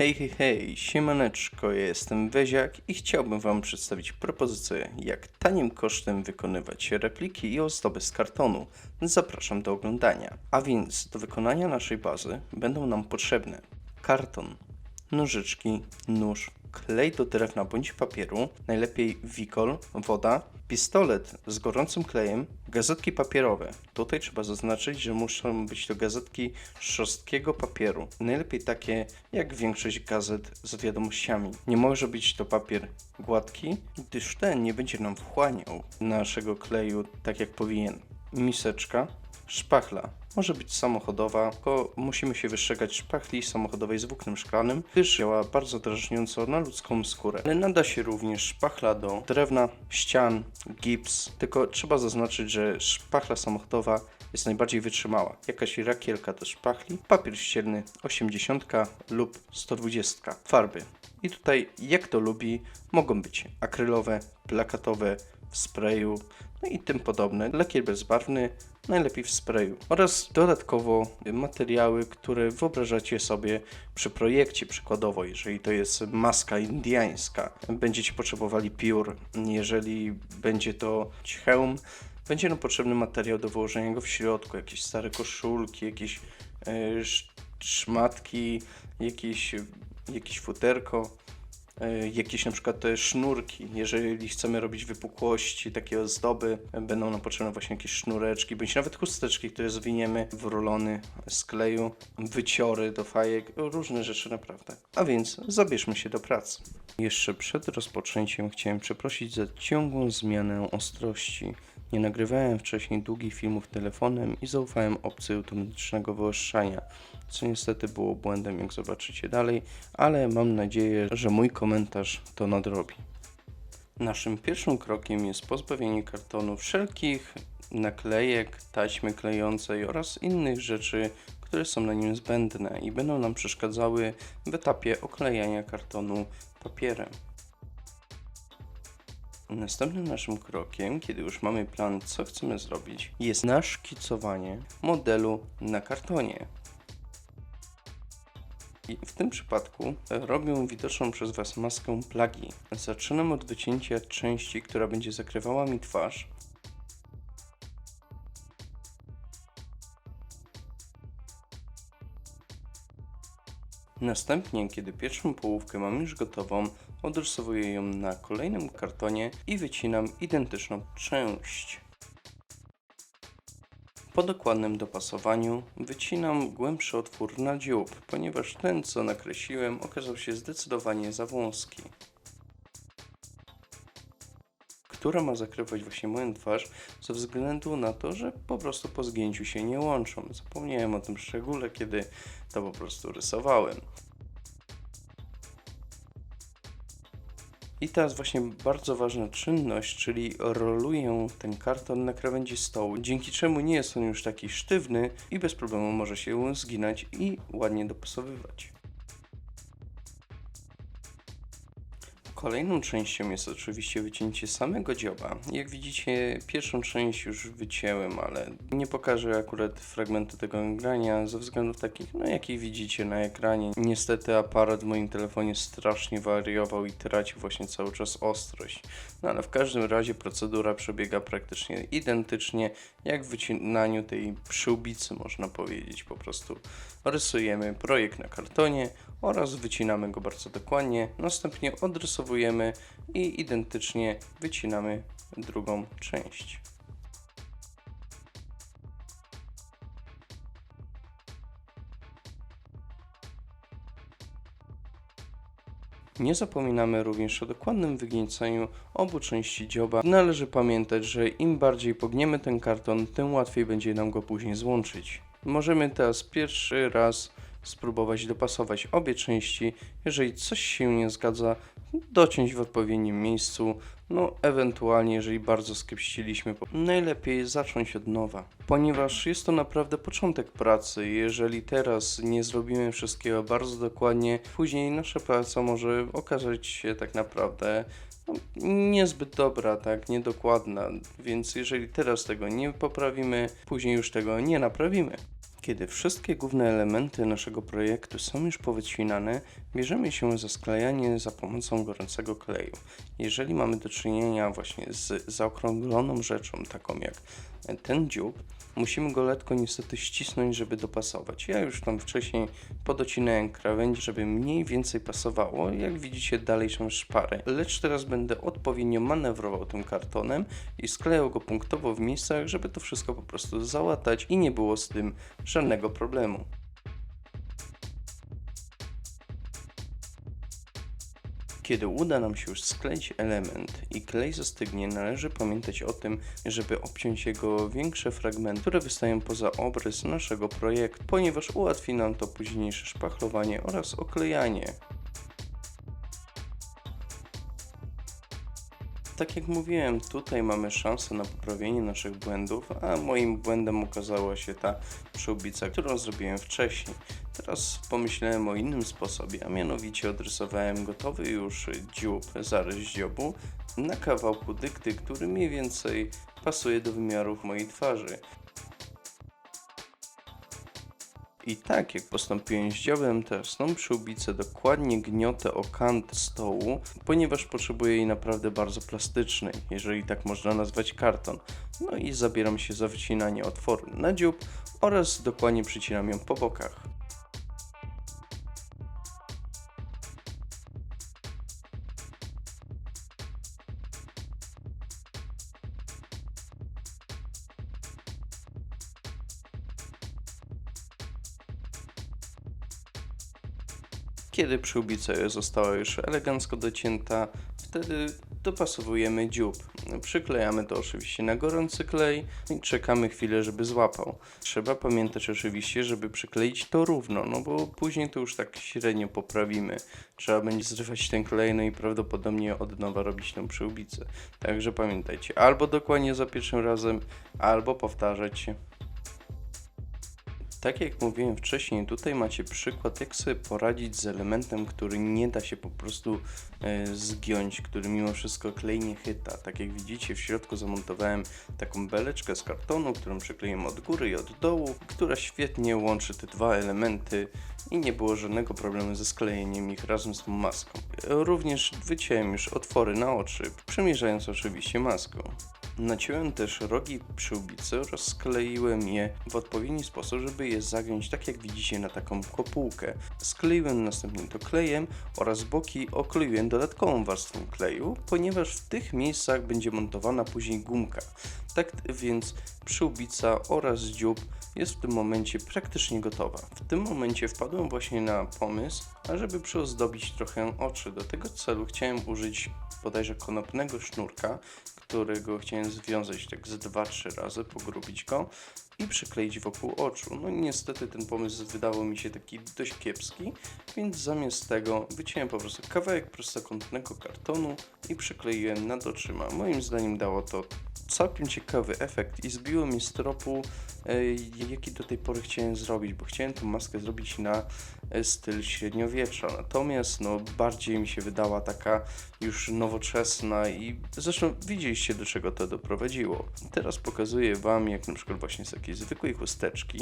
Hej, hej, hej, siemaneczko, ja jestem Weziak i chciałbym Wam przedstawić propozycję, jak tanim kosztem wykonywać repliki i ozdoby z kartonu. Zapraszam do oglądania. A więc do wykonania naszej bazy będą nam potrzebne karton, nożyczki, nóż, klej do drewna bądź papieru, najlepiej wikol, woda, pistolet z gorącym klejem, gazetki papierowe. Tutaj trzeba zaznaczyć, że muszą być to gazetki szorstkiego papieru. Najlepiej takie jak większość gazet z wiadomościami. Nie może być to papier gładki, gdyż ten nie będzie nam wchłaniał naszego kleju tak jak powinien. Miseczka, szpachla. Może być samochodowa, tylko musimy się wystrzegać szpachli samochodowej z włóknem szklanym, gdyż działa bardzo drażniąco na ludzką skórę. Ale nada się również szpachla do drewna, ścian, gips, tylko trzeba zaznaczyć, że szpachla samochodowa jest najbardziej wytrzymała. Jakaś rakielka do szpachli, papier ścielny 80 lub 120. Farby. I tutaj, jak to lubi, mogą być akrylowe, plakatowe, w sprayu, no i tym podobne. Lakier bezbarwny, najlepiej w sprayu. Oraz dodatkowo materiały, które wyobrażacie sobie przy projekcie, przykładowo, jeżeli to jest maska indiańska, będziecie potrzebowali piór, jeżeli będzie to hełm, będzie nam potrzebny materiał do wyłożenia go w środku, jakieś stare koszulki, jakieś sz- szmatki, jakieś, jakieś futerko jakieś na przykład te sznurki, jeżeli chcemy robić wypukłości, takie ozdoby, będą nam potrzebne właśnie jakieś sznureczki, bądź nawet chusteczki, które zwiniemy w rulony z kleju, wyciory do fajek, różne rzeczy naprawdę. A więc zabierzmy się do pracy. Jeszcze przed rozpoczęciem chciałem przeprosić za ciągłą zmianę ostrości. Nie nagrywałem wcześniej długich filmów telefonem i zaufałem opcji automatycznego wyostrzania, co niestety było błędem, jak zobaczycie dalej, ale mam nadzieję, że mój komentarz to nadrobi. Naszym pierwszym krokiem jest pozbawienie kartonu wszelkich naklejek, taśmy klejącej oraz innych rzeczy, które są na nim zbędne i będą nam przeszkadzały w etapie oklejania kartonu papierem. Następnym naszym krokiem, kiedy już mamy plan, co chcemy zrobić, jest naszkicowanie modelu na kartonie. I w tym przypadku robię widoczną przez Was maskę plagi. Zaczynam od wycięcia części, która będzie zakrywała mi twarz. Następnie, kiedy pierwszą połówkę mam już gotową, odrysowuję ją na kolejnym kartonie i wycinam identyczną część. Po dokładnym dopasowaniu wycinam głębszy otwór na dziób, ponieważ ten co nakreśliłem okazał się zdecydowanie za wąski. Która ma zakrywać właśnie moją twarz ze względu na to, że po prostu po zgięciu się nie łączą. Zapomniałem o tym szczególe, kiedy to po prostu rysowałem. I teraz właśnie bardzo ważna czynność, czyli roluję ten karton na krawędzi stołu, dzięki czemu nie jest on już taki sztywny i bez problemu może się zginać i ładnie dopasowywać. Kolejną częścią jest oczywiście wycięcie samego dzioba. Jak widzicie, pierwszą część już wycięłem, ale nie pokażę akurat fragmentu tego nagrania ze względów takich, no jakich widzicie na ekranie. Niestety aparat w moim telefonie strasznie wariował i tracił właśnie cały czas ostrość. No ale w każdym razie procedura przebiega praktycznie identycznie jak w wycinaniu tej przyłbicy, można powiedzieć. Po prostu rysujemy projekt na kartonie oraz wycinamy go bardzo dokładnie. Następnie odrysowujemy i identycznie wycinamy drugą część. Nie zapominamy również o dokładnym wygnieceniu obu części dzioba. Należy pamiętać, że im bardziej pogniemy ten karton, tym łatwiej będzie nam go później złączyć. Możemy teraz pierwszy raz spróbować dopasować obie części. Jeżeli coś się nie zgadza, dociąć w odpowiednim miejscu. No, ewentualnie, jeżeli bardzo skrypściliśmy, najlepiej zacząć od nowa. Ponieważ jest to naprawdę początek pracy. Jeżeli teraz nie zrobimy wszystkiego bardzo dokładnie, później nasza praca może okazać się tak naprawdę no, niezbyt dobra, tak, niedokładna. Więc jeżeli teraz tego nie poprawimy, później już tego nie naprawimy. Kiedy wszystkie główne elementy naszego projektu są już powycinane, bierzemy się za sklejanie za pomocą gorącego kleju. Jeżeli mamy do czynienia właśnie z zaokrągloną rzeczą, taką jak ten dziób, musimy go letko niestety ścisnąć, żeby dopasować. Ja już tam wcześniej podocinałem krawędzi, żeby mniej więcej pasowało. Jak widzicie, dalej są szpary. Lecz teraz będę odpowiednio manewrował tym kartonem i sklejał go punktowo w miejscach, żeby to wszystko po prostu załatać i nie było z tym żadnego problemu. Kiedy uda nam się już skleić element i klej zastygnie, należy pamiętać o tym, żeby obciąć jego większe fragmenty, które wystają poza obrys naszego projektu, ponieważ ułatwi nam to późniejsze szpachlowanie oraz oklejanie. Tak jak mówiłem, tutaj mamy szansę na poprawienie naszych błędów, a moim błędem okazała się ta przyłbica, którą zrobiłem wcześniej. Teraz pomyślałem o innym sposobie, a mianowicie odrysowałem gotowy już dziób, zarys dziobu na kawałku dykty, który mniej więcej pasuje do wymiarów mojej twarzy. I tak jak postąpiłem z dziobem, teraz tą przyłbicę dokładnie gniotę o kant stołu, ponieważ potrzebuję jej naprawdę bardzo plastycznej, jeżeli tak można nazwać karton. No i zabieram się za wycinanie otworu na dziób oraz dokładnie przycinam ją po bokach. Kiedy przyłbica została już elegancko docięta, wtedy dopasowujemy dziób. Przyklejamy to oczywiście na gorący klej i czekamy chwilę, żeby złapał. Trzeba pamiętać oczywiście, żeby przykleić to równo, no bo później to już tak średnio poprawimy. Trzeba będzie zrywać ten klej, no i prawdopodobnie od nowa robić tą przyłbicę. Także pamiętajcie, albo dokładnie za pierwszym razem, albo powtarzać się. Tak jak mówiłem wcześniej, tutaj macie przykład, jak sobie poradzić z elementem, który nie da się po prostu e, zgiąć, który mimo wszystko klej nie chyta. Tak jak widzicie, w środku zamontowałem taką beleczkę z kartonu, którą przykleiłem od góry i od dołu, która świetnie łączy te dwa elementy i nie było żadnego problemu ze sklejeniem ich razem z tą maską. Również wyciąłem już otwory na oczy, przymierzając oczywiście maską. Naciąłem też rogi przyłbicy oraz skleiłem je w odpowiedni sposób, żeby je zagiąć tak jak widzicie na taką kopułkę. Skleiłem następnie to klejem oraz boki okleiłem dodatkową warstwą kleju, ponieważ w tych miejscach będzie montowana później gumka. Tak więc przyłbica oraz dziób jest w tym momencie praktycznie gotowa. W tym momencie wpadłem właśnie na pomysł, ażeby przyozdobić trochę oczy. Do tego celu chciałem użyć bodajże konopnego sznurka, którego chciałem związać tak z 2-3 razy, pogrubić go i przykleić wokół oczu. No niestety ten pomysł wydawał mi się taki dość kiepski, więc zamiast tego wyciąłem po prostu kawałek prostokątnego kartonu i przykleiłem nad oczyma. Moim zdaniem dało to całkiem ciekawy efekt i zbiło mi z tropu, jaki do tej pory chciałem zrobić, bo chciałem tą maskę zrobić na e, styl średniowiecza, natomiast no bardziej mi się wydała taka już nowoczesna i zresztą widzieliście do czego to doprowadziło. Teraz pokazuję Wam, jak na przykład właśnie z takiej zwykłej chusteczki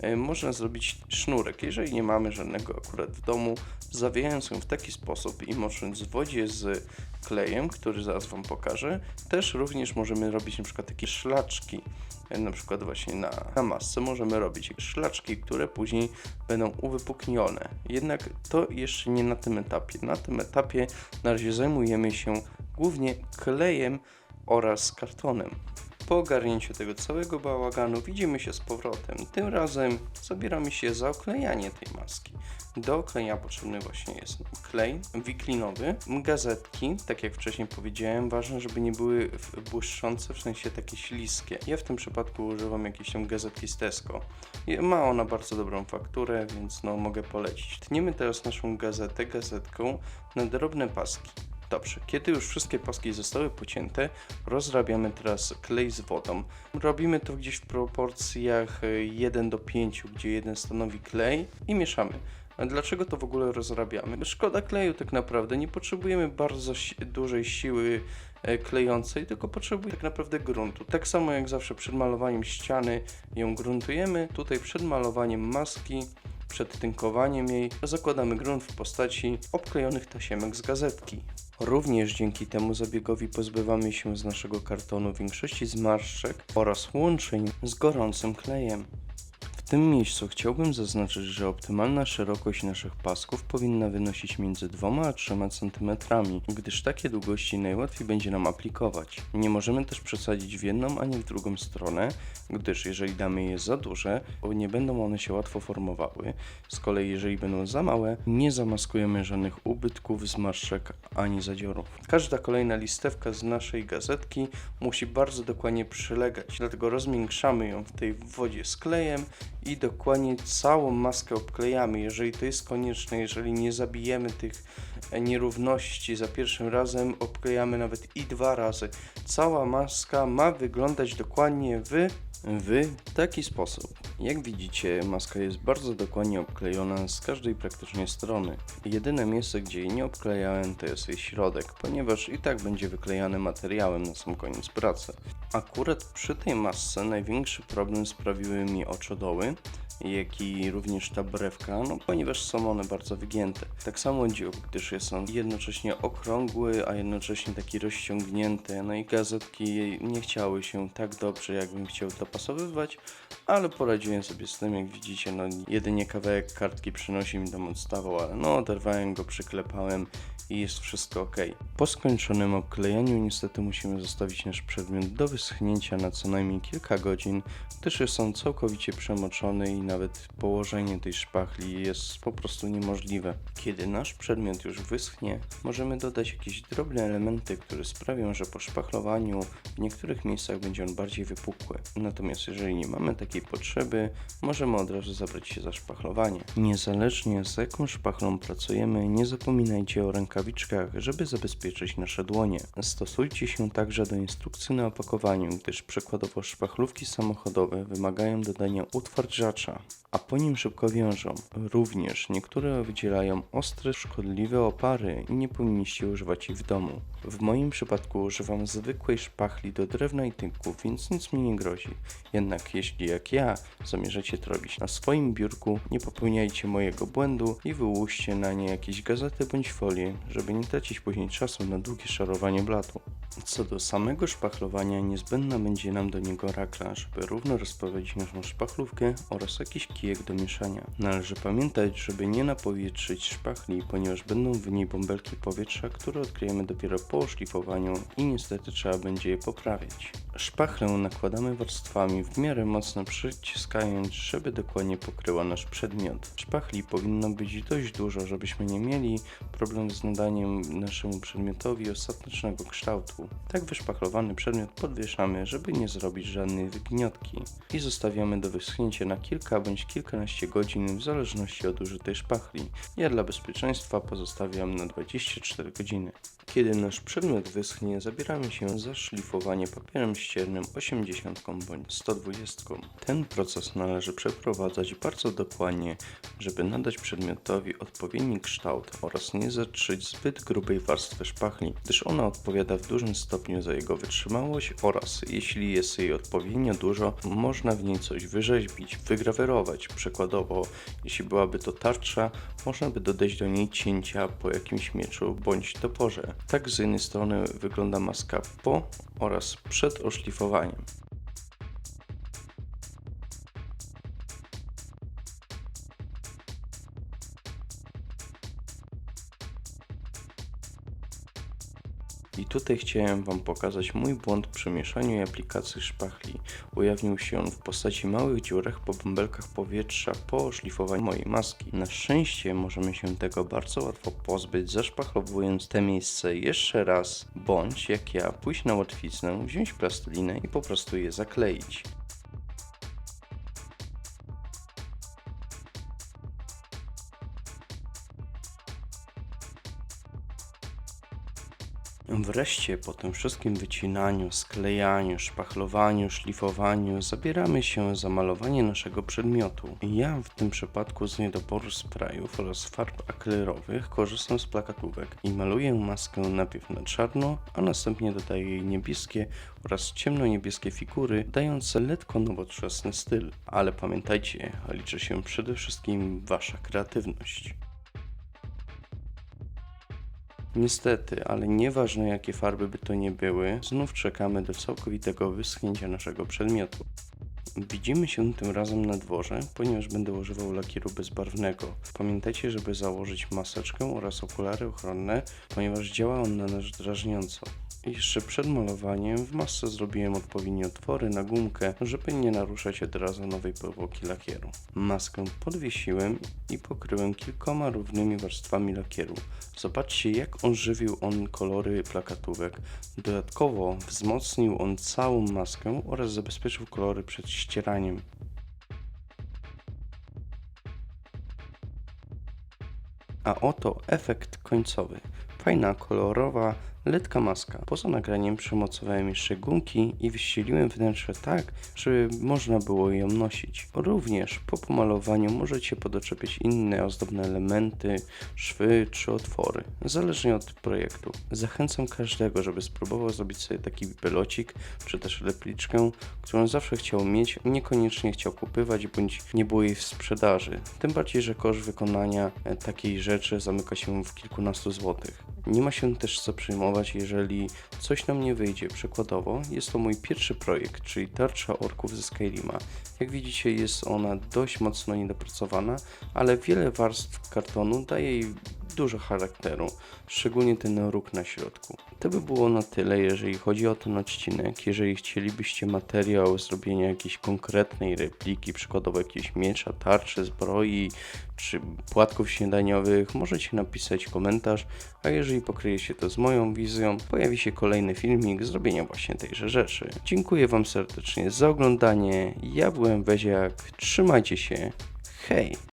e, można zrobić sznurek. Jeżeli nie mamy żadnego akurat w domu, zawijając ją w taki sposób i mocząc w wodzie z klejem, który zaraz Wam pokażę, też również możemy robić na przykład takie szlaczki, e, na przykład właśnie na, na masce możemy robić szlaczki, które później będą uwypuknione. Jednak to jeszcze nie na tym etapie. Na tym etapie na razie zajmujemy się głównie klejem oraz kartonem. Po ogarnięciu tego całego bałaganu widzimy się z powrotem. Tym razem zabieramy się za oklejanie tej maski. Do oklejenia potrzebny właśnie jest klej wiklinowy, gazetki, tak jak wcześniej powiedziałem, ważne, żeby nie były błyszczące, w sensie takie śliskie. Ja w tym przypadku używam jakiejś tam gazetki z Tesco. Ma ona bardzo dobrą fakturę, więc no mogę polecić. Tniemy teraz naszą gazetę gazetką na drobne paski. Dobrze, kiedy już wszystkie paski zostały pocięte, rozrabiamy teraz klej z wodą. Robimy to gdzieś w proporcjach 1 do 5, gdzie 1 stanowi klej i mieszamy. Dlaczego to w ogóle rozrabiamy? Szkoda kleju tak naprawdę, nie potrzebujemy bardzo si- dużej siły e, klejącej, tylko potrzebujemy tak naprawdę gruntu. Tak samo jak zawsze przed malowaniem ściany ją gruntujemy, tutaj przed malowaniem maski przed tynkowaniem jej zakładamy grunt w postaci obklejonych tasiemek z gazetki. Również dzięki temu zabiegowi pozbywamy się z naszego kartonu większości zmarszczek oraz łączeń z gorącym klejem. W tym miejscu chciałbym zaznaczyć, że optymalna szerokość naszych pasków powinna wynosić między 2 a 3 cm, gdyż takie długości najłatwiej będzie nam aplikować. Nie możemy też przesadzić w jedną ani w drugą stronę, gdyż jeżeli damy je za duże, nie będą one się łatwo formowały. Z kolei jeżeli będą za małe, nie zamaskujemy żadnych ubytków, zmarszczek ani zadziorów. Każda kolejna listewka z naszej gazetki musi bardzo dokładnie przylegać, dlatego rozmiększamy ją w tej wodzie z klejem i dokładnie całą maskę obklejamy, jeżeli to jest konieczne, jeżeli nie zabijemy tych e, nierówności za pierwszym razem, obklejamy nawet i dwa razy. Cała maska ma wyglądać dokładnie w, w taki sposób. Jak widzicie, maska jest bardzo dokładnie obklejona z każdej praktycznie strony. Jedyne miejsce, gdzie jej nie obklejałem, to jest jej środek, ponieważ i tak będzie wyklejane materiałem na sam koniec pracy. Akurat przy tej masce największy problem sprawiły mi oczodoły, jak i również ta brewka, no ponieważ są one bardzo wygięte. Tak samo dziób, gdyż jest on jednocześnie okrągły, a jednocześnie taki rozciągnięty, no i gazetki nie chciały się tak dobrze, jakbym chciał dopasowywać, ale poradziłem sobie z tym, jak widzicie, no jedynie kawałek kartki przynosi mi tam odstawał, ale no oderwałem go, przyklepałem i jest wszystko ok. Po skończonym obklejaniu niestety musimy zostawić nasz przedmiot do wyschnięcia na co najmniej kilka godzin, gdyż jest on całkowicie przemoczony i nawet położenie tej szpachli jest po prostu niemożliwe. Kiedy nasz przedmiot już wyschnie, możemy dodać jakieś drobne elementy, które sprawią, że po szpachlowaniu w niektórych miejscach będzie on bardziej wypukły. Natomiast jeżeli nie mamy takiej potrzeby, możemy od razu zabrać się za szpachlowanie. Niezależnie z jaką szpachlą pracujemy, nie zapominajcie o rękawiczkach, żeby zabezpieczyć nasze dłonie. Stosujcie się także do instrukcji na opakowaniu, gdyż przykładowo szpachlówki samochodowe wymagają dodania utwardzacza, a po nim szybko wiążą. Również niektóre wydzielają ostre, szkodliwe opary i nie powinniście używać ich w domu. W moim przypadku używam zwykłej szpachli do drewna i tynków, więc nic mi nie grozi. Jednak jeśli jak ja zamierzacie to robić na swoim biurku, nie popełniajcie mojego błędu i wyłóżcie na nie jakieś gazety bądź folię, żeby nie tracić później czasu na długie szarowanie blatu. Co do samego szpachlowania, niezbędna będzie nam do niego rakla, żeby równo rozprowadzić naszą szpachlówkę oraz jakiś kijek do mieszania. Należy pamiętać, żeby nie napowietrzyć szpachli, ponieważ będą w niej bąbelki powietrza, które odkryjemy dopiero po oszlifowaniu i niestety trzeba będzie je poprawiać. Szpachlę nakładamy warstwami w miarę mocno przyciskając, żeby dokładnie pokryła nasz przedmiot. Szpachli powinno być dość dużo, żebyśmy nie mieli problemu z nadaniem naszemu przedmiotowi ostatecznego kształtu. Tak wyszpachlowany przedmiot podwieszamy, żeby nie zrobić żadnej wygniotki i zostawiamy do wyschnięcia na kilka bądź kilkanaście godzin w zależności od użytej szpachli. Ja dla bezpieczeństwa pozostawiam na 24 godziny. Kiedy nasz przedmiot wyschnie, zabieramy się za szlifowanie papierem ściernym 80 bądź 120. Ten proces należy przeprowadzać bardzo dokładnie, żeby nadać przedmiotowi odpowiedni kształt oraz nie zatrzeć zbyt grubej warstwy szpachli, gdyż ona odpowiada w dużym stopniu za jego wytrzymałość oraz jeśli jest jej odpowiednio dużo, można w niej coś wyrzeźbić, wygrawerować. Przykładowo, jeśli byłaby to tarcza, można by dodać do niej cięcia po jakimś mieczu bądź toporze. Tak z jednej strony wygląda maska po oraz przed oszlifowaniem. Tutaj chciałem Wam pokazać mój błąd przy mieszaniu i aplikacji szpachli. Ujawnił się on w postaci małych dziurek po bąbelkach powietrza po szlifowaniu mojej maski. Na szczęście możemy się tego bardzo łatwo pozbyć, zaszpachlowując te miejsce jeszcze raz, bądź jak ja, pójść na łatwiznę, wziąć plastelinę i po prostu je zakleić. Wreszcie po tym wszystkim wycinaniu, sklejaniu, szpachlowaniu, szlifowaniu zabieramy się za malowanie naszego przedmiotu. Ja w tym przypadku z niedoboru sprayów oraz farb akrylowych korzystam z plakatówek i maluję maskę najpierw na czarno, a następnie dodaję jej niebieskie oraz ciemno-niebieskie figury, dające lekko nowoczesny styl. Ale pamiętajcie, liczy się przede wszystkim wasza kreatywność. Niestety, ale nieważne jakie farby by to nie były, znów czekamy do całkowitego wyschnięcia naszego przedmiotu. Widzimy się tym razem na dworze, ponieważ będę używał lakieru bezbarwnego. Pamiętajcie, żeby założyć maseczkę oraz okulary ochronne, ponieważ działa on na nas drażniąco. Jeszcze przed malowaniem w masce zrobiłem odpowiednie otwory na gumkę, żeby nie naruszać od razu nowej powłoki lakieru. Maskę podwiesiłem i pokryłem kilkoma równymi warstwami lakieru. Zobaczcie jak ożywił on kolory plakatówek. Dodatkowo wzmocnił on całą maskę oraz zabezpieczył kolory przed ścieraniem. A oto efekt końcowy. Fajna, kolorowa, letka maska. Poza nagraniem przymocowałem jeszcze gumki i wyścieliłem wnętrze tak, żeby można było ją nosić. Również po pomalowaniu możecie podoczepiać inne ozdobne elementy, szwy czy otwory, zależnie od projektu. Zachęcam każdego, żeby spróbował zrobić sobie taki belocik, czy też repliczkę, którą zawsze chciał mieć, niekoniecznie chciał kupywać, bądź nie było jej w sprzedaży. Tym bardziej, że koszt wykonania e, takiej rzeczy zamyka się w kilkunastu złotych. Nie ma się też co przejmować, jeżeli coś nam nie wyjdzie. Przykładowo, jest to mój pierwszy projekt, czyli tarcza orków ze Skyrima. Jak widzicie, jest ona dość mocno niedopracowana, ale wiele warstw kartonu daje jej dużo charakteru, szczególnie ten róg na środku. To by było na tyle, jeżeli chodzi o ten odcinek. Jeżeli chcielibyście materiał zrobienia jakiejś konkretnej repliki, przykładowo jakiegoś miecza, tarczy, zbroi czy płatków śniadaniowych, możecie napisać komentarz, a jeżeli pokryje się to z moją wizją, pojawi się kolejny filmik zrobienia właśnie tejże rzeczy. Dziękuję Wam serdecznie za oglądanie. Ja byłem Weziak. Trzymajcie się. Hej!